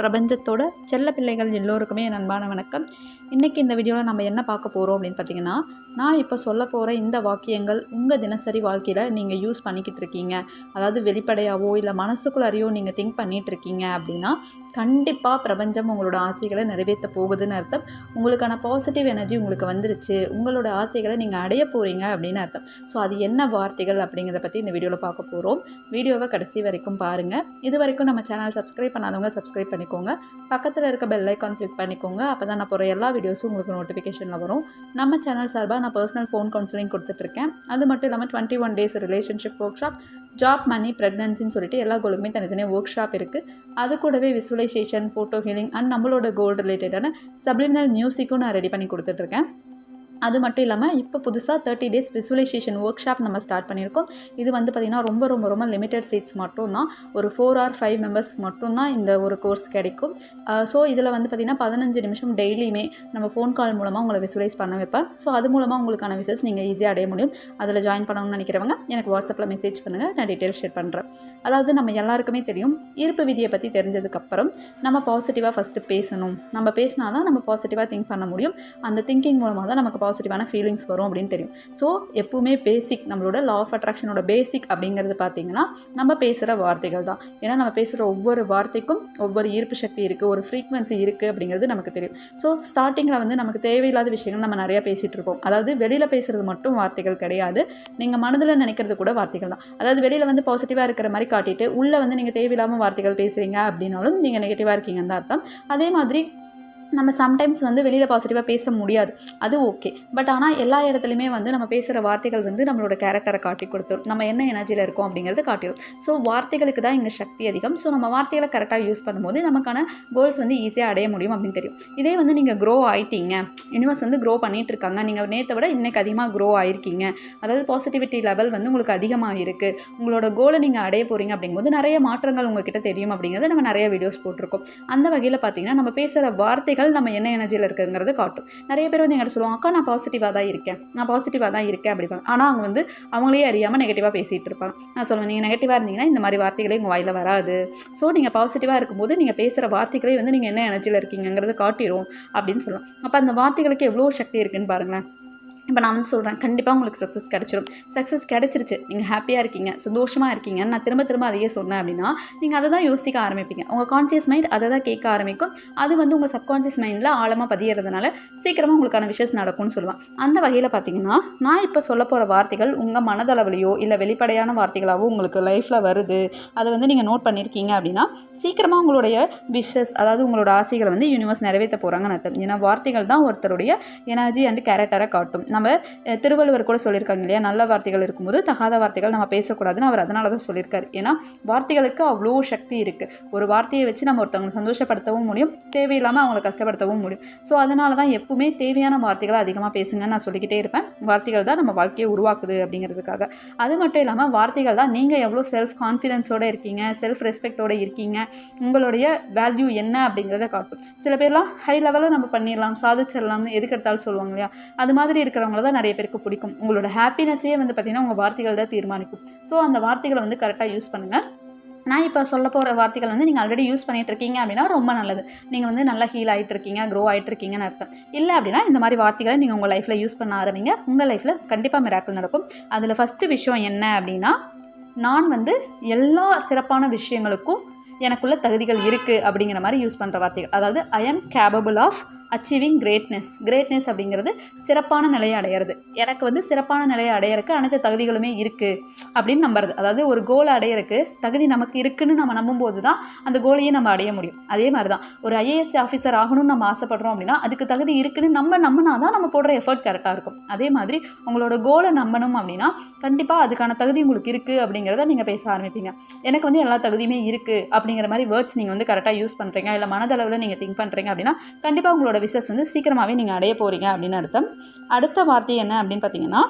பிரபஞ்சத்தோட செல்ல பிள்ளைகள் எல்லோருக்குமே என் அன்பான வணக்கம். இன்றைக்கி இந்த வீடியோவில் நம்ம என்ன பார்க்க போகிறோம் அப்படின்னு பார்த்தீங்கன்னா நான் இப்போ சொல்ல போகிற இந்த வாக்கியங்கள் உங்கள் தினசரி வாழ்க்கையில் நீங்கள் யூஸ் பண்ணிக்கிட்டு இருக்கீங்க. அதாவது வெளிப்படையாவோ இல்லை மனசுக்குள்ளாரையோ நீங்கள் திங்க் பண்ணிகிட்டு இருக்கீங்க அப்படின்னா கண்டிப்பாக பிரபஞ்சம் உங்களோட ஆசைகளை நிறைவேற்ற போகுதுன்னு அர்த்தம். உங்களுக்கான பாசிட்டிவ் எனர்ஜி உங்களுக்கு வந்துருச்சு. உங்களோட ஆசைகளை நீங்கள் அடைய போகிறீங்க அப்படின்னு அர்த்தம். ஸோ அது என்ன வார்த்தைகள் அப்படிங்கிறத பற்றி இந்த வீடியோவில் பார்க்க போகிறோம் வீடியோவை கடைசி வரைக்கும் பாருங்கள் இது வரைக்கும் நம்ம சேனல் சப்ஸ்கிரைப் பண்ணாதவங்க சப்ஸ்கிரைப் பண்ணிக்கோங்க பக்கத்தில் இருக்க பெல் ஐக்கான் கிளிக் பண்ணிக்கோங்க. அப்போ தான் நான் போகிற எல்லா வீடியோஸும் உங்களுக்கு நோட்டிஃபிகேஷனில் வரும். நம்ம சேனல் சார்பாக நான் பர்சனல் ஃபோன் கவுன்சிலிங் கொடுத்துட்ருக்கேன் அது மட்டும் இல்லாமல் twenty one days relationship workshop job money ப்ரெக்னன்சின்னு சொல்லிட்டு எல்லா கோலுக்குமே தனித்தனியாக ஒர்க் ஷாப் இருக்குது அது கூடவே விசுவலைசேஷன் ஃபோட்டோ ஹீலிங் அண்ட் நம்மளோட கோல் ரிலேட்டடான சப்ளிமினல் மியூசிக்கும் நான் ரெடி பண்ணி கொடுத்துட்ருக்கேன் அது மட்டும் இல்லாமல் இப்போ புதுசாக thirty days visualisation workshop நம்ம ஸ்டார்ட் பண்ணியிருக்கோம். இது வந்து பார்த்திங்கன்னா ரொம்ப ரொம்ப ரொம்ப லிமிட்டட் சீட்ஸ் மட்டும்தான். ஒரு ஃபோர் ஆர் ஃபைவ் மெம்பர்ஸ் மட்டும்தான் இந்த ஒரு கோர்ஸ் கிடைக்கும். ஸோ இதில் வந்து பார்த்திங்கன்னா பதினஞ்சு நிமிஷம் டெய்லியுமே நம்ம ஃபோன் கால் மூலமாக உங்களை விசுவலைஸ் பண்ண வைப்பேன். ஸோ அது மூலமாக உங்களுக்கான விசஸ் நீங்கள் ஈஸியாக அடைய முடியும். அதில் ஜாயின் பண்ணணும்னு நினைக்கிறவங்க எனக்கு வாட்ஸ்அப்பில் மெசேஜ் பண்ணுங்கள் நான் டீட்டெயில் ஷேர் பண்ணுறேன் அதாவது நம்ம எல்லாருக்குமே தெரியும். ஈர்ப்பு விதியை பற்றி தெரிஞ்சதுக்கப்புறம் நம்ம பாசிட்டிவாக ஃபஸ்ட்டு பேசணும். நம்ம பேசினா தான் நம்ம பாசிட்டிவாக திங்க் பண்ண முடியும். அந்த திங்கிங் மூலமாக தான் நமக்கு பாசிட்டிவான ஃபீலிங்ஸ் வரும் அப்படின்னு தெரியும். ஸோ எப்பவுமே பேசிக் நம்மளோட லா ஆஃப் அட்ராக்ஷனோட பேசிக் அப்படிங்கிறது பார்த்தீங்கன்னா நம்ம பேசுகிற வார்த்தைகள் தான். ஏன்னா நம்ம பேசுகிற ஒவ்வொரு வார்த்தைக்கும் ஒவ்வொரு ஈர்ப்பு சக்தி இருக்குது ஒரு ஃப்ரீக்வன்சி இருக்குது அப்படிங்கிறது நமக்கு தெரியும். ஸோ ஸ்டார்டிங்கில் வந்து நமக்கு தேவையில்லாத விஷயங்கள் நம்ம நிறையா பேசிகிட்டு இருக்கோம் அதாவது வெளியில் பேசுகிறது மட்டும் வார்த்தைகள் கிடையாது. நீங்கள் மனதில் நினைக்கிறது கூட வார்த்தைகள் தான். அதாவது வெளியில் வந்து பாசிட்டிவாக இருக்கிற மாதிரி காட்டிட்டு உள்ளே வந்து நீங்கள் தேவையில்லாமல் வார்த்தைகள் பேசுகிறீங்க அப்படின்னாலும் நீங்கள் நெகட்டிவாக இருக்கீங்கன்னு தான் அர்த்தம். அதே மாதிரி நம்ம சம்டைம்ஸ் வந்து வெளியில் பாசிட்டிவாக பேச முடியாது. அது ஓகே பட் ஆனால் எல்லா இடத்துலையுமே வந்து நம்ம பேசுகிற வார்த்தைகள் வந்து நம்மளோட கேரக்டரை காட்டி கொடுத்துரும். நம்ம என்ன எனர்ஜியில் இருக்கோம் அப்படிங்கிறது காட்டிடும் ஸோ வார்த்தைகளுக்கு தான் இங்கே சக்தி அதிகம். ஸோ நம்ம வார்த்தைகளை கரெக்டாக யூஸ் பண்ணும்போது நமக்கான கோல்ஸ் வந்து ஈஸியாக அடைய முடியும் அப்படின்னு தெரியும். இதே வந்து நீங்கள் க்ரோ ஆயிட்டீங்க. யூனிவர்ஸ் வந்து க்ரோ பண்ணிகிட்டு இருக்காங்க. நீங்கள் நேற்றை விட இன்றைக்கி அதிகமாக க்ரோ ஆயிருக்கீங்க. அதாவது பாசிட்டிவிட்டி லெவல் வந்து உங்களுக்கு அதிகமாக இருக்குது உங்களோட கோலை நீங்கள் அடைய போகிறீங்க அப்படிங்கும்போது நிறைய மாற்றங்கள் உங்ககிட்ட தெரியும் அப்படிங்கிறது நம்ம நிறைய வீடியோஸ் போட்டிருக்கோம். அந்த வகையில் பார்த்தீங்கன்னா நம்ம பேசுகிற வார்த்தைகள் நம்ம என்ன எனர்ஜியில் இருக்குங்கிறது காட்டும். நிறைய பேர் வந்து எங்கிட்ட சொல்லுவாங்க அக்கா நான் பாசிட்டிவாக தான் இருக்கேன். நான் பாசிட்டிவாக தான் இருக்கேன் அப்படிப்பாங்க ஆனால் அவங்க வந்து அவங்களே அறியாமல் நெகட்டிவாக பேசிகிட்டு இருப்பாங்க. நான் சொல்லுவேன் நீங்கள் நெகட்டிவாக இருந்தீங்கன்னா இந்த மாதிரி வார்த்தைகளே உங்கள் வாயில் வராது. ஸோ நீங்கள் பாசிட்டிவாக இருக்கும்போது நீங்கள் பேசுகிற வார்த்தைகளே வந்து நீங்கள் என்ன எனர்ஜியில் இருக்கீங்கிறது காட்டிடும் அப்படின்னு சொல்லலாம் அப்போ அந்த வார்த்தைகளுக்கு எவ்வளோ சக்தி இருக்குன்னு பாருங்களேன். இப்போ நான் வந்து சொல்கிறேன் கண்டிப்பாக உங்களுக்கு சக்ஸஸ் கிடச்சிரும். சக்ஸஸ் கிடச்சிருச்சு. நீங்கள் ஹாப்பியாக இருக்கீங்க சந்தோஷமாக இருக்கீங்க நான் திரும்ப திரும்ப அதையே சொன்னேன் அப்படின்னா நீங்கள் அதை தான் யோசிக்க ஆரம்பிப்பீங்க. உங்கள் கான்சியஸ் மைண்ட் அதை தான் கேட்க ஆரம்பிக்கும். அது வந்து உங்கள் சப்கான்சியஸ் மைண்டில் ஆழமாக பதியறதுனால சீக்கிரமாக உங்களுக்கான விஷஸ் நடக்கும்னு சொல்லுவேன் அந்த வகையில் பார்த்தீங்கன்னா நான் இப்போ சொல்ல போகிற வார்த்தைகள் உங்கள் மனதளவுலையோ இல்லை வெளிப்படையான வார்த்தைகளாகவோ உங்களுக்கு லைஃப்பில் வருது. அதை வந்து நீங்கள் நோட் பண்ணியிருக்கீங்க அப்படின்னா சீக்கிரமாக உங்களுடைய விஷஸ் அதாவது உங்களோட ஆசைகளை வந்து யூனிவர்ஸ் நிறைவேற்ற போகிறாங்கன்னு அர்த்தம். ஏன்னா வார்த்தைகள் தான் ஒருத்தருடைய எனர்ஜி அண்ட் கேரக்டரை காட்டும். நம்ம திருவள்ளுவர் கூட சொல்லியிருக்காங்க இல்லையா? நல்ல வார்த்தைகள் இருக்கும்போது தகாத வார்த்தைகள் நம்ம பேசக்கூடாதுன்னு அவர் அதனால தான் சொல்லியிருக்காரு. ஏன்னா வார்த்தைகளுக்கு அவ்வளோ சக்தி இருக்குது ஒரு வார்த்தையை வச்சு நம்ம ஒருத்தவங்களை சந்தோஷப்படுத்தவும் முடியும். தேவையில்லாமல் அவங்களை கஷ்டப்படுத்தவும் முடியும். ஸோ அதனால தான் எப்பவுமே தேவையான வார்த்தைகளை அதிகமாக பேசுங்கன்னு நான் சொல்லிக்கிட்டே இருப்பேன். வார்த்தைகள் தான் நம்ம வாழ்க்கையை உருவாக்குது அப்படிங்கிறதுக்காக. அது மட்டும் இல்லாமல் வார்த்தைகள் தான் நீங்கள் எவ்வளோ செல்ஃப் கான்ஃபிடென்ஸோடு இருக்கீங்க செல்ஃப் ரெஸ்பெக்டோடு இருக்கீங்க உங்களுடைய வேல்யூ என்ன அப்படிங்கிறத காட்டும். சில பேர்லாம் ஹை லெவலில் நம்ம பண்ணிடலாம் சாதிச்சிடலாம்னு எதுக்கு எடுத்தாலும் சொல்லுவாங்க இல்லையா? அது மாதிரி இருக்கிற இருக்கிறவங்கள தான் நிறைய பேருக்கு பிடிக்கும். உங்களோட ஹாப்பினஸே வந்து பார்த்திங்கன்னா உங்கள் வார்த்தைகள் தான் தீர்மானிக்கும். ஸோ அந்த வார்த்தைகளை வந்து கரெக்டாக யூஸ் பண்ணுங்கள் நான் இப்போ சொல்ல போகிற வார்த்தைகள் வந்து நீங்கள் ஆல்ரெடி யூஸ் பண்ணிட்டு இருக்கீங்க அப்படின்னா ரொம்ப நல்லது. நீங்கள் வந்து நல்லா ஹீல் ஆகிட்டு இருக்கீங்க க்ரோ ஆகிட்டு இருக்கீங்கன்னு அர்த்தம். இல்லை அப்படின்னா இந்த மாதிரி வார்த்தைகளை நீங்கள் உங்கள் லைஃப்பில் யூஸ் பண்ண ஆரம்பிங்க. உங்கள் லைஃப்பில் கண்டிப்பாக மிராக்கள் நடக்கும். அதில் ஃபஸ்ட்டு விஷயம் என்ன அப்படின்னா நான் வந்து எல்லா சிறப்பான விஷயங்களுக்கும் எனக்குள்ள தகுதிகள் இருக்குது அப்படிங்கிற மாதிரி யூஸ் பண்ணுற வார்த்தைகள். அதாவது I am capable of achieving greatness greatness அப்படிங்கிறது சிறப்பான நிலையை அடையிறது. எனக்கு வந்து சிறப்பான நிலையை அடையிறக்கு அனைத்து தகுதிகளுமே இருக்குது அப்படின்னு நம்புறது. அதாவது ஒரு கோலை அடையிறக்கு தகுதி நமக்கு இருக்குன்னு நம்ம நம்பும்போது தான் அந்த கோலையே நம்ம அடைய முடியும். அதே மாதிரி தான் ஒரு ஐஏஎஸ் ஆஃபீஸர் ஆகணும்னு நம்ம ஆசைப்படுறோம் அப்படின்னா அதுக்கு தகுதி இருக்குன்னு நம்ம நம்பினா தான் நம்ம போடுற எஃபர்ட் கரெக்டாக இருக்கும். அதே மாதிரி உங்களோட கோலை நம்பணும் அப்படின்னா கண்டிப்பாக அதுக்கான தகுதி உங்களுக்கு இருக்குது அப்படிங்கிறத நீங்கள் பேச ஆரம்பிப்பீங்க. எனக்கு வந்து எல்லா தகுதியுமே இருக்குது அப்படிங்கிற மாதிரி வேர்ட்ஸ் நீங்கள் வந்து கரெக்டாக யூஸ் பண்ணுறீங்க இல்லை மனதளவில் நீங்கள் திங்க் பண்ணுறீங்க அப்படின்னா கண்டிப்பாக உங்களோட விசஸ் வந்து சீக்கிரமாகவே நீங்கள் அடைய போகிறீங்க அப்படின்னு அர்த்தம். அடுத்த வார்த்தை என்ன அப்படின்னு பார்த்தீங்கன்னா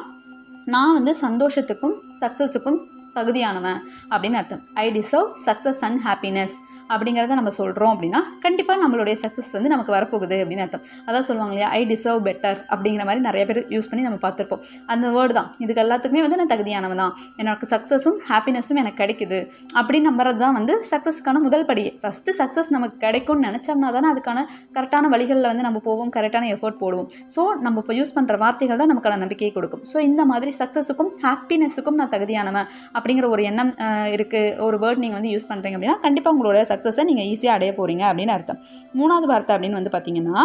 நான் வந்து சந்தோஷத்துக்கும் சக்ஸஸுக்கும் தகுதியானவன் அப்படின்னு அர்த்தம். I deserve success and happiness அப்படிங்கிறத நம்ம சொல்கிறோம் அப்படின்னா கண்டிப்பாக நம்மளுடைய சக்ஸஸ் வந்து நமக்கு வரப்போகுது அப்படின்னு அர்த்தம். அதான் சொல்லுவாங்க இல்லையா? ஐ டிசர்வ் பெட்டர் அப்படிங்கிற மாதிரி நிறைய பேர் யூஸ் பண்ணி நம்ம பார்த்துருப்போம். அந்த வேர்டு தான். இதுக்கு எல்லாத்துக்குமே வந்து நான் தகுதியானவன் தான். எனக்கு சக்ஸஸும் ஹாப்பினஸும் எனக்கு கிடைக்குது அப்படின்னு நம்புறது தான் வந்து சக்ஸஸ்க்கான முதல் படி. ஃபஸ்ட்டு சக்ஸஸ் நமக்கு கிடைக்கும்னு நினச்சோம்னா தானே அதுக்கான கரெக்டான வழிகளில் வந்து நம்ம போவோம் கரெக்டான எஃபோர்ட் போடுவோம். ஸோ நம்ம இப்போ யூஸ் பண்ணுற வார்த்தைகள் தான் நமக்கான நம்பிக்கையை கொடுக்கும். ஸோ இந்த மாதிரி சக்ஸஸுக்கும் ஹாப்பினஸுக்கும் நான் தகுதியானவன் அப்படிங்கிற ஒரு எண்ணம் இருக்குது ஒரு வேர்ட் நீங்கள் வந்து யூஸ் பண்ணுறீங்க அப்படின்னா கண்டிப்பாக உங்களோட சக்ஸஸை நீங்கள் ஈஸியாக அடைய போகிறீங்க அப்படின்னு அர்த்தம். மூணாவது வார்த்தை அப்படின்னு வந்து பார்த்தீங்கன்னா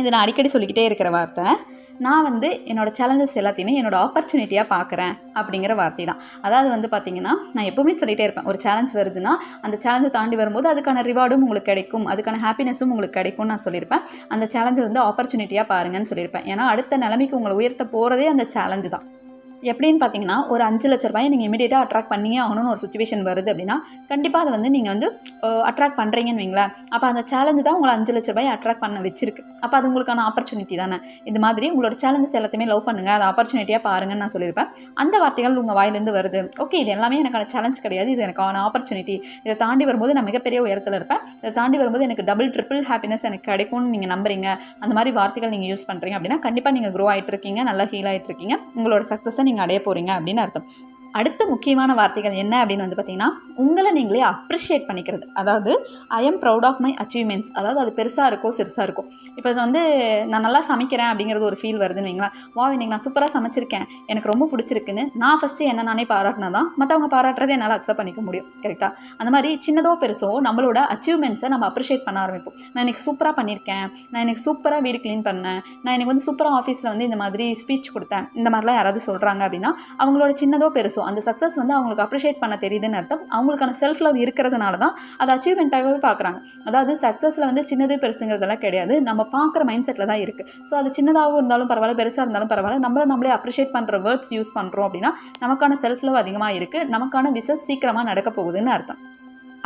இது நான் அடிக்கடி சொல்லிக்கிட்டே இருக்கிற வார்த்தை. நான் வந்து என்னோடய சேலஞ்சஸ் எல்லாத்தையுமே என்னோட ஆப்பர்ச்சுனிட்டியாக பார்க்குறேன் அப்படிங்கிற வார்த்தை தான். அதாவது வந்து பார்த்திங்கன்னா நான் எப்போவுமே சொல்லிகிட்டே இருப்பேன். ஒரு சேலஞ்ச் வருதுன்னா அந்த சேலஞ்சை தாண்டி வரும்போது அதுக்கான ரிவார்டும் உங்களுக்கு கிடைக்கும். அதுக்கான ஹாப்பினஸும் உங்களுக்கு கிடைக்கும்னு நான் சொல்லியிருப்பேன். அந்த சேலஞ்சை வந்து ஆப்பர்ச்சுனிட்டியாக பாருங்கன்னு சொல்லியிருப்பேன். ஏன்னா அடுத்த நிலைமைக்கு உங்களை உயர்த்த போகிறதே அந்த சேலஞ்சு தான். எப்படின்னு பார்த்தீங்கன்னா ஒரு அஞ்சு லட்ச ரூபாயை நீங்கள் இமீடியட்டாக அட்ராக்ட் பண்ணியே ஆகணும்னு ஒரு சுச்சுவேஷன் வருது அப்படின்னா கண்டிப்பாக அதை வந்து நீங்கள் வந்து அட்ராக்ட் பண்ணுறீங்கன்னு வைங்களேன். அப்போ அந்த சேலஞ்சு தான் உங்களை அஞ்சு லட்ச ரூபாயை அட்ராக்ட் பண்ண வச்சிருக்கு. அப்போ அது உங்களுக்கான ஆப்பர்ச்சுனிட்டி தானே. இந்த மாதிரி உங்களோட சேலஞ்சஸ் எல்லாத்தையுமே லவ் பண்ணுங்கள் அதை ஆப்பர்ச்சுனிட்டியாக பாருங்கன்னு நான் சொல்லியிருப்பேன். அந்த வார்த்தைகள் உங்கள் வாயிலேருந்து வருது. ஓகே இது எல்லாமே எனக்கான சேலஞ்ச் கிடையாது. இது எனக்கான ஆப்பர்ச்சுனிட்டி இதை தாண்டி வரும்போது நான் மிகப்பெரிய உயரத்தில் இருப்பேன். இதை தாண்டி வரும்போது எனக்கு டபுள் ட்ரிபிள் ஹாப்பினஸ் எனக்கு கிடைக்கும்னு நீங்கள் நம்புறீங்க. அந்த மாதிரி வார்த்தைகள் நீங்கள் யூஸ் பண்ணுறீங்க அப்படின்னா கண்டிப்பாக நீங்கள் க்ரோ ஆகிட்டு இருக்கீங்க நல்லா ஹீல் ஆகிட்டு இருக்கீங்க உங்களோட சக்ஸஸை நீங்கள் அடைய போகிறீங்க அப்படின்னு அர்த்தம். அடுத்த முக்கியமான வார்த்தைகள் என்ன அப்படின்னு வந்து பார்த்தீங்கன்னா உங்களை நீங்களே அப்ரிஷியேட் பண்ணிக்கிறது. அதாவது I am proud of my achievements அதாவது அது பெருசாக இருக்கோ சிறுசாக இருக்கும் இப்போ வந்து நான் நல்லா சமைக்கிறேன் அப்படிங்கிறது ஒரு ஃபீல் வருதுன்னு வைங்களா வா இன்னைக்கு நான் சூப்பராக சமைச்சிருக்கேன். எனக்கு ரொம்ப பிடிச்சிருக்குன்னு நான் ஃபஸ்ட்டு என்ன நானே பாராட்டினா தான் மற்றவங்க பாராட்டுறதை என்னால் அக்செப்ட் பண்ணிக்க முடியும். கரெக்டாக அந்த மாதிரி சின்னதோ பெருசோ நம்மளோட அச்சீவ்மெண்ட்ஸை நம்ம அப்ரிஷியேட் பண்ண ஆரம்பிப்போம். நான் இன்னைக்கு சூப்பராக பண்ணியிருக்கேன் நான் எனக்கு சூப்பராக வீடு க்ளீன் பண்ணேன். நான் எனக்கு வந்து சூப்பராக ஆஃபீஸில் வந்து இந்த மாதிரி ஸ்பீச் கொடுத்தேன். இந்த மாதிரிலாம் யாராவது சொல்கிறாங்க அப்படின்னா அவங்களோட சின்னதோ பெருசோ அந்த சக்ஸஸ் வந்து அவங்களுக்கு அப்ரிஷியேட் பண்ண தெரியுதுன்னு அர்த்தம். அவங்களுக்கான செல்ஃப் லவ் இருக்கிறதுனால தான் அதை அச்சீவ்மெண்ட்டாகவே பார்க்குறாங்க. அதாவது சக்ஸஸில் வந்து சின்னது பெருசுங்கிறதெல்லாம் கிடையாது. நம்ம பார்க்குற மைண்ட் செட்டில் தான் இருக்குது ஸோ அது சின்னதாகவும் இருந்தாலும் பரவாயில்ல பெருசாக இருந்தாலும் பரவாயில்ல. நம்மளை நம்மளே அப்ரிஷியேட் பண்ணுற வேர்ட்ஸ் யூஸ் பண்ணுறோம் அப்படின்னா நமக்கான செல்ஃப் லவ் அதிகமாக இருக்குது நமக்கான விசஸ் சீக்கிரமாக நடக்க போகுதுன்னு அர்த்தம்.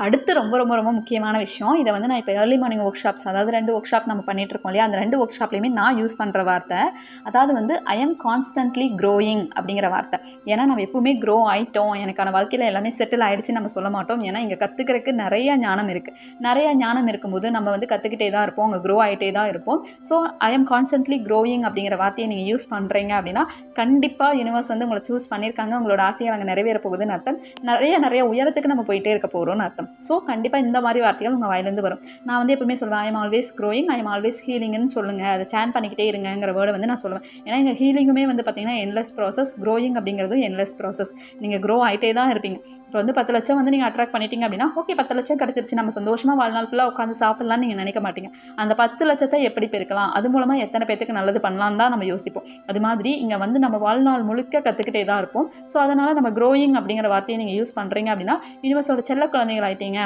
அடுத்து ரொம்ப ரொம்ப ரொம்ப முக்கியமான விஷயம். இதை வந்து நான் இப்போ ஏர்லி மார்னிங் ஒர்க் ஷாப்ஸ் அதாவது ரெண்டு ஒர்க் ஷாப் நம்ம பண்ணிட்டு இருக்கோம் இல்லையா? அந்த ரெண்டு ஒர்க் ஷாப்லையுமே நான் யூஸ் பண்ணுற வார்த்தை. அதாவது வந்து ஐ எம் கான்ஸ்டன்ட்லி க்ரோயிங் அப்படிங்கிற வார்த்தை. ஏன்னா நம்ம எப்பவுமே க்ரோ ஆயிட்டோம். எனக்கான வாழ்க்கையில் எல்லாமே செட்டில் ஆயிடுச்சுன்னு நம்ம சொல்ல மாட்டோம். ஏன்னா இங்கே கற்றுக்கிறதுக்கு நிறைய ஞானம் இருக்குது நிறைய ஞானம் இருக்கும்போது நம்ம வந்து கற்றுக்கிட்டே தான் இருப்போம். அங்கே க்ரோ ஆகிட்டே தான் இருப்போம். So I am constantly growing அப்படிங்கிற வார்த்தையை நீங்கள் யூஸ் பண்ணுறீங்க அப்படின்னா கண்டிப்பாக யூனிவர்ஸ் வந்து உங்களை சூஸ் பண்ணியிருக்காங்க. உங்களோட ஆசையை அங்கே நிறைவேற போகுதுன்னு அர்த்தம். நிறைய நிறைய உயரத்துக்கு நம்ம போயிட்டே இருக்க போகிறோம்னு அர்த்தம். ஸோ கண்டிப்பாக இந்த மாதிரி வார்த்தைகள் உங்கள் வாயிலேருந்து வரும். நான் வந்து எப்பவுமே சொல்லுவேன் I am always growing I am always ஹீலிங்னு சொல்லுங்கள் அதை சேன் பண்ணிக்கிட்டே இருங்கிற வேர்டை வந்து நான் சொல்லுவேன். ஏன்னா எங்கள் ஹீலிங்குமே வந்து பார்த்தீங்கன்னா என்லெஸ் ப்ராசஸ் க்ரோயிங் அப்படிங்கிறதும் என்லெஸ் ப்ராசஸ் நீங்கள் க்ரோ ஆகிட்டே தான் இருப்பீங்க. இப்போ வந்து பத்து லட்சம் வந்து நீங்கள் அட்ராக்ட் பண்ணிட்டீங்க அப்படின்னா ஓகே பத்து லட்சம் கிடச்சிருச்சு. நம்ம சந்தோஷமாக வாழ்நாள் ஃபுல்லாக உட்காந்து சாப்பிட்லாம்னு நீங்கள் நினைக்க மாட்டீங்க. அந்த பத்து லட்சத்தை எப்படி பெருக்கலாம்? அது மூலமாக எத்தனை பேத்துக்கு நல்லது பண்ணலான்னு தான் நம்ம யோசிப்போம். அது மாதிரி இங்கே வந்து நம்ம வாழ்நாள் முழுக்க கற்றுக்கிட்டே தான் இருப்போம். ஸோ அதனால் நம்ம க்ரோயிங் அப்படிங்கிற வார்த்தையை நீங்கள் யூஸ் பண்ணுறீங்க அப்படின்னா யூனிவர்ஸோட செல்ல குழந்தைகளாக ஆகிட்டீங்க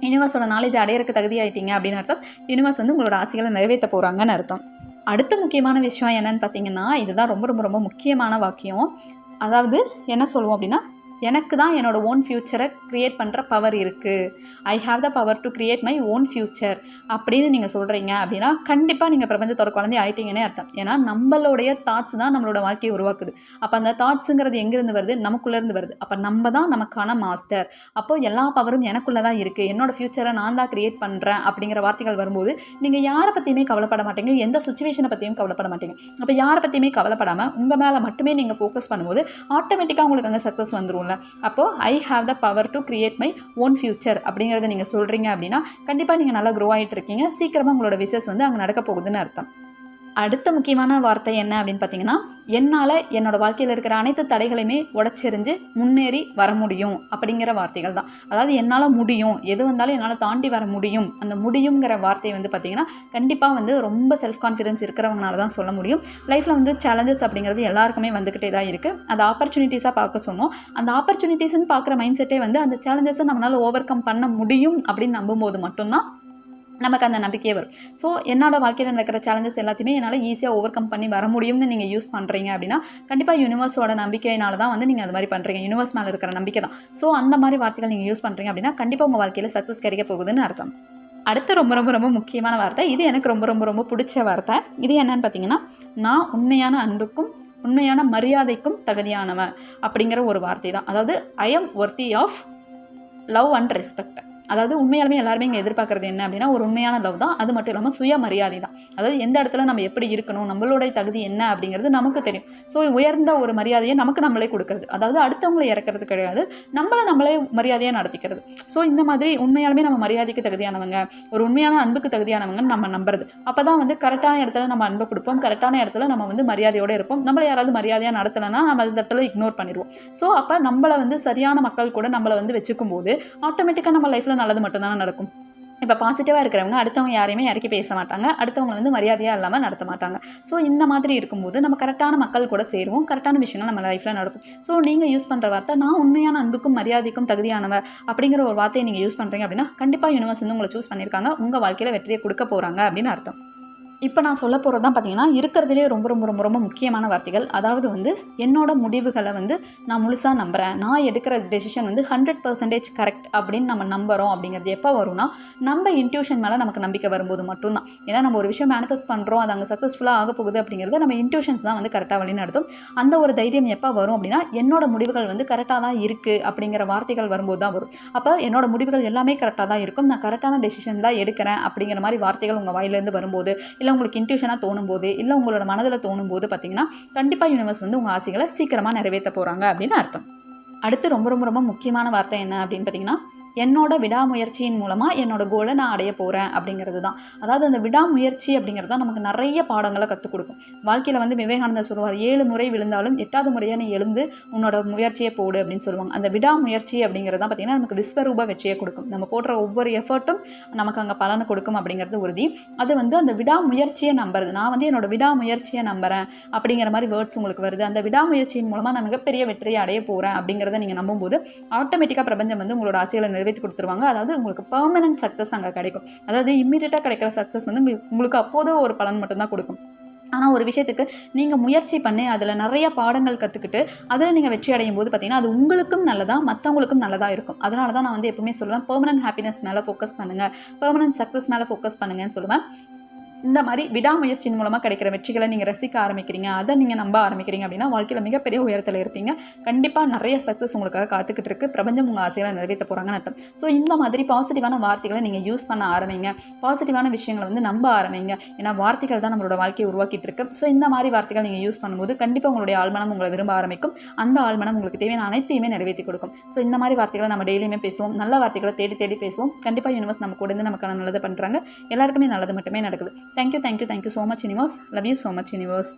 யூனிவர்ஸோட நாலேஜ் அடையறக்கு தகுதி ஆகிட்டீங்க அப்படின்னு அர்த்தம். யூனிவர்ஸ் வந்து உங்களோட ஆசைகளை நிறைவேற்ற போகிறாங்கன்னு அர்த்தம். அடுத்த முக்கியமான விஷயம் என்னன்னு பார்த்தீங்கன்னா இதுதான் ரொம்ப ரொம்ப ரொம்ப முக்கியமான வாக்கியம். அதாவது என்ன சொல்லுவோம் அப்படின்னா எனக்கு தான் என்னோட ஓன் ஃப்யூச்சரை க்ரியேட் பண்ணுற பவர் இருக்குது I have the power to create my own future அப்படின்னு நீங்கள் சொல்கிறீங்க அப்படின்னா கண்டிப்பாக நீங்கள் பிரபஞ்சத்தோட குழந்தை ஆயிட்டீங்கன்னே அர்த்தம். ஏன்னா நம்மளுடைய தாட்ஸ் தான் நம்மளோட வாழ்க்கையை உருவாக்குது. அப்போ அந்த தாட்ஸுங்கிறது எங்கேருந்து வருது? நமக்குள்ளேருந்து வருது. அப்போ நம்ம தான் நமக்கான மாஸ்டர் அப்போது எல்லா பவரும் எனக்குள்ளே தான் இருக்குது என்னோட ஃப்யூச்சரை நான் தான் க்ரியேட் பண்ணுறேன் அப்படிங்கிற வார்த்தைகள் வரும்போது நீங்கள் யாரை பற்றியுமே கவலைப்பட மாட்டீங்க. எந்த சுச்சுவேஷனை பற்றியும் கவலைப்பட மாட்டீங்க. அப்போ யாரை பற்றியுமே கவலைப்படாமல் உங்கள் மேலே மட்டுமே நீங்கள் ஃபோக்கஸ் பண்ணும்போது ஆட்டோமேட்டிக்காக உங்களுக்கு அங்கே சக்ஸஸ் வந்துடும் வந்துரும்ல அப்போது I have the power to create my own future அப்படிங்கிறத நீங்கள் சொல்கிறீங்க அப்படின்னா கண்டிப்பாக நீங்கள் நல்லா க்ரோ ஆகிட்டு இருக்கீங்க. சீக்கிரமாக உங்களோட விஷஸ் வந்து அங்கே நடக்க போகுதுன்னு அர்த்தம். அடுத்த முக்கியமான வார்த்தை என்ன அப்படின்னு பார்த்தீங்கன்னா என்னால் என்னோட வாழ்க்கையில் இருக்கிற அனைத்து தடைகளையுமே உடச்செறிஞ்சு முன்னேறி வர முடியும் அப்படிங்கிற வார்த்தைகள் தான். அதாவது என்னால் முடியும் எது வந்தாலும் என்னால் தாண்டி வர முடியும். அந்த முடியுங்கிற வார்த்தை வந்து பார்த்திங்கன்னா கண்டிப்பாக வந்து ரொம்ப செல்ஃப் கான்ஃபிடன்ஸ் இருக்கிறவங்களால தான் சொல்ல முடியும். லைஃப்பில் வந்து சேலஞ்சஸ் அப்படிங்கிறது எல்லாருக்குமே வந்துக்கிட்டே தான் இருக்குது அந்த ஆப்பர்ச்சுனிட்டிஸாக பார்க்க சொன்னோம். அந்த ஆப்பர்ச்சுனிட்டிஸ்ன்னு பார்க்குற மைண்ட் செட்டே வந்து அந்த சேலஞ்சஸை நம்மளால் ஓவர் கம் பண்ண முடியும் அப்படின்னு நம்பும்போது மட்டும்தான் நமக்கு அந்த நம்பிக்கையே வரும். ஸோ என்னோட வாழ்க்கையில் நடக்கிற சேலஞ்சஸ் எல்லாத்தையுமே என்னால் ஈஸியாக ஓவர் கம் பண்ணி வர முடியும்னு நீங்கள் யூஸ் பண்ணுறீங்க அப்படின்னா கண்டிப்பாக யூனிவர்ஸோட நம்பிக்கையினால தான் வந்து நீங்கள் அது மாதிரி பண்ணுறீங்க யூனிவர்ஸ் மேலே இருக்கிற நம்பிக்கை தான். ஸோ அந்த மாதிரி வார்த்தைகள் நீங்கள் யூஸ் பண்ணுறீங்க அப்படின்னா கண்டிப்பாக உங்கள் வாழ்க்கையில் சக்ஸஸ் கிடைக்க போகுதுன்னு அர்த்தம். அடுத்து ரொம்ப ரொம்ப ரொம்ப முக்கியமான வார்த்தை. இது எனக்கு ரொம்ப ரொம்ப ரொம்ப பிடிச்ச வார்த்தை. இது என்னன்னு பார்த்தீங்கன்னா நான் உண்மையான அன்புக்கும் உண்மையான மரியாதைக்கும் தகுதியானவன் அப்படிங்கிற ஒரு வார்த்தை தான். அதாவது I am worthy of love and respect அதாவது உண்மையாலுமே எல்லாருமே இங்கே எதிர்பார்க்குறது என்ன அப்படின்னா ஒரு உண்மையான லவ் தான். அது மட்டும் இல்லாமல் சுய மரியாதை தான். அதாவது எந்த இடத்துல நம்ம எப்படி இருக்கணும் நம்மளுடைய தகுதி என்ன அப்படிங்கிறது நமக்கு தெரியும். ஸோ உயர்ந்த ஒரு மரியாதையை நமக்கு நம்மளே கொடுக்கறது. அதாவது அடுத்தவங்களை இறக்கிறது கிடையாது. நம்மளை நம்மளே மரியாதையாக நடத்திக்கிறது. ஸோ இந்த மாதிரி உண்மையாலுமே நம்ம மரியாதைக்கு தகுதியானவங்க ஒரு உண்மையான அன்புக்கு தகுதியானவங்கன்னு நம்ம நம்புறது. அப்போ தான் வந்து கரெக்டான இடத்துல நம்ம அன்பை கொடுப்போம். கரெக்டான இடத்துல நம்ம வந்து மரியாதையோடு இருப்போம். நம்மளை யாராவது மரியாதையாக நடத்தலைன்னா நம்ம அந்த இடத்துல இக்னோர் பண்ணிடுவோம். ஸோ அப்போ நம்மளை வந்து சரியான மக்கள் கூட நம்மளை வந்து வச்சுக்கும் போது ஆட்டோமேட்டிக்காக நம்ம லைஃப்பில் நல்லது மட்டும்தானே நடக்கும். இப்போ பாசிட்டிவாக இருக்கிறவங்க அடுத்தவங்க யாரையுமே இறக்கி பேச மாட்டாங்க. அடுத்தவங்களை வந்து மரியாதையாக இல்லாமல் நடத்த மாட்டாங்க. ஸோ இந்த மாதிரி இருக்கும்போது நம்ம கரெக்டான மக்கள் கூட சேருவோம். கரெக்டான விஷயங்கள் நம்ம லைஃப்பில் நடக்கும். ஸோ நீங்கள் யூஸ் பண்ணுற வார்த்தை நான் உண்மையான அன்புக்கும் மரியாதைக்கும் தகுதியானவர் அப்படிங்கிற ஒரு வார்த்தையை நீங்கள் யூஸ் பண்ணுறீங்க அப்படின்னா கண்டிப்பாக யூனிவர்ஸ் வந்து உங்களை சூஸ் பண்ணியிருக்காங்க. உங்கள் வாழ்க்கையில் வெற்றியை கொடுக்க போகிறாங்க அப்படின்னு அர்த்தம். இப்போ நான் சொல்ல போகிறது தான் பார்த்தீங்கன்னா இருக்கிறதுலே ரொம்ப ரொம்ப ரொம்ப ரொம்ப முக்கியமான வார்த்தைகள். அதாவது வந்து என்னோட முடிவுகளை வந்து நான் முழுசாக நம்புகிறேன் நான் எடுக்கிற டெசிஷன் வந்து ஹண்ட்ரட் பர்சன்டேஜ் கரெக்ட் அப்படின்னு நம்ம நம்புகிறோம் அப்படிங்கிறது எப்போ வரும்னா நம்ம இன்ட்யூஷன் மேலே நமக்கு நம்பிக்கை வரும்போது மட்டும்தான். ஏன்னா நம்ம ஒரு விஷயம் மேனிஃபெஸ்ட் பண்ணுறோம் அது அங்கே சக்ஸஸ்ஃபுல்லாக ஆக போகுது அப்படிங்கிறது நம்ம இன்ட்யூஷன்ஸ் தான் வந்து கரெக்டாக வழி நடத்தும் அந்த ஒரு தைரியம் எப்போ வரும் அப்படின்னா என்னோட முடிவுகள் வந்து கரெக்டாக தான் இருக்குது அப்படிங்கிற வார்த்தைகள் வரும்போது தான் வரும். அப்போ என்னோட முடிவுகள் எல்லாமே கரெக்டாக தான் இருக்கும். நான் கரெக்டான டெசிஷன் தான் எடுக்கிறேன் அப்படிங்கிற மாதிரி வார்த்தைகள் உங்கள் வாயிலேருந்து வரும்போது இல்லை உங்களுக்கு இன்ட்யூஷனாக தோணும் போது இல்லை உங்களோட மனதில் தோணும் போது பார்த்தீங்கன்னா கண்டிப்பாக யூனிவர்ஸ் வந்து உங்கள் ஆசைகளை சீக்கிரமாக நிறைவேற்ற போகிறாங்க அப்படின்னு அர்த்தம். அடுத்து ரொம்ப ரொம்ப ரொம்ப முக்கியமான வார்த்தை என்ன அப்படின்னு பார்த்தீங்கன்னா என்னோட விடாமுயற்சியின் மூலமாக என்னோட கோலை நான் அடைய போகிறேன் அப்படிங்கிறது தான். அதாவது அந்த விடாமுயற்சி அப்படிங்கிறது தான் நமக்கு நிறைய பாடங்களை கற்றுக் கொடுக்கும். வாழ்க்கையில் வந்து விவேகானந்தர் சொல்லுவார் ஏழு முறை விழுந்தாலும் எட்டாவது முறையாக நீ எழுந்து உன்னோட முயற்சியை போடு அப்படின்னு சொல்லுவாங்க. அந்த விடாமுயற்சி அப்படிங்கிறது தான் பார்த்திங்கன்னா நமக்கு விஸ்வரூப வெற்றியை கொடுக்கும். நம்ம போடுற ஒவ்வொரு எஃபர்ட்டும் நமக்கு அங்கே பலனை கொடுக்கும் அப்படிங்கிறது உறுதி. அது வந்து அந்த விடாமுயற்சியை நம்புறது. நான் வந்து என்னோட விடாமுயற்சியை நம்புறேன் அப்படிங்கிற மாதிரி வேர்ட்ஸ் உங்களுக்கு வருது. அந்த விடாமுயற்சியின் மூலமாக நான் மிகப்பெரிய வெற்றியை அடைய போகிறேன் அப்படிங்கிறத நீங்கள் நம்பும்போது ஆட்டோமேட்டிக்காக பிரபஞ்சம் வந்து உங்களோட ஆசையில் நிறைவேற்றி கொடுத்துருவாங்க. அதாவது உங்களுக்கு பர்மனன்ட் சக்ஸஸ் அங்கே கிடைக்கும். அதாவது இம்மீடியட்டாக கிடைக்கிற சக்ஸஸ் வந்து உங்களுக்கு அப்போதோ அப்போது ஒரு பலன் மட்டும்தான் கொடுக்கும். ஆனால் ஒரு விஷயத்துக்கு நீங்கள் முயற்சி பண்ணி அதில் நிறைய பாடங்கள் கற்றுக்கிட்டு அதில் நீங்கள் வெற்றி அடையும் போது பார்த்தீங்கன்னா அது உங்களுக்கும் நல்லதாக மற்றவங்களுக்கும் நல்லதாக இருக்கும். அதனால தான் நான் வந்து எப்பவுமே சொல்லுவேன் பெர்மனன்ட் ஹாப்பினஸ் மேலே ஃபோக்கஸ் பண்ணுங்கள் பெர்மனன்ட் சக்ஸஸ் மேலே ஃபோக்கஸ் பண்ணுங்கன்னு சொல்லுவேன். இந்த மாதிரி விடாமுயற்சியின் மூலமாக கிடைக்கிற வெற்றிகளை நீங்கள் ரசிக்க ஆரம்பிக்கிறீங்க அதை நீங்கள் நம்ப ஆரம்பிக்கிறீங்க அப்படின்னா வாழ்க்கையில் மிகப்பெரிய உயரத்தில் இருப்பீங்க. கண்டிப்பாக நிறைய சக்ஸஸ் உங்களுக்காக காத்துக்கிட்டு இருக்கு. பிரபஞ்சம் உங்கள் ஆசைகளை நிறைவேற்ற போகிறாங்கன்னு அர்த்தம். ஸோ இந்த மாதிரி பாசிட்டிவான வார்த்தைகளை நீங்கள் யூஸ் பண்ண ஆரம்பிங்க. பாசிட்டிவான விஷயங்களை வந்து நம்ப ஆரம்பிங்க. ஏன்னா வார்த்தைகள் தான் நம்மளோட வாழ்க்கையை உருவாக்கிட்டு இருக்கு. ஸோ இந்த மாதிரி வார்த்தைகள் நீங்கள் யூஸ் பண்ணும்போது கண்டிப்பாக உங்களுடைய ஆழ்மனம் உங்களை விரும்ப ஆரம்பிக்கும். அந்த ஆழ்மனம் உங்களுக்கு தேவையான அனைத்தையுமே நிறைவேற்றி கொடுக்கும். ஸோ இந்த மாதிரி வார்த்தைகளை நம்ம டெய்லியுமே பேசுவோம். நல்ல வார்த்தைகளை தேடி தேடி பேசுவோம். கண்டிப்பாக யூனிவர்ஸ் நம்ம கூட இருந்து நமக்கான நல்லது பண்ணுறாங்க எல்லாருக்குமே நல்லது மட்டுமே நடக்குது. Thank you, thank you, thank you so much, Universe. Love you so much, Universe.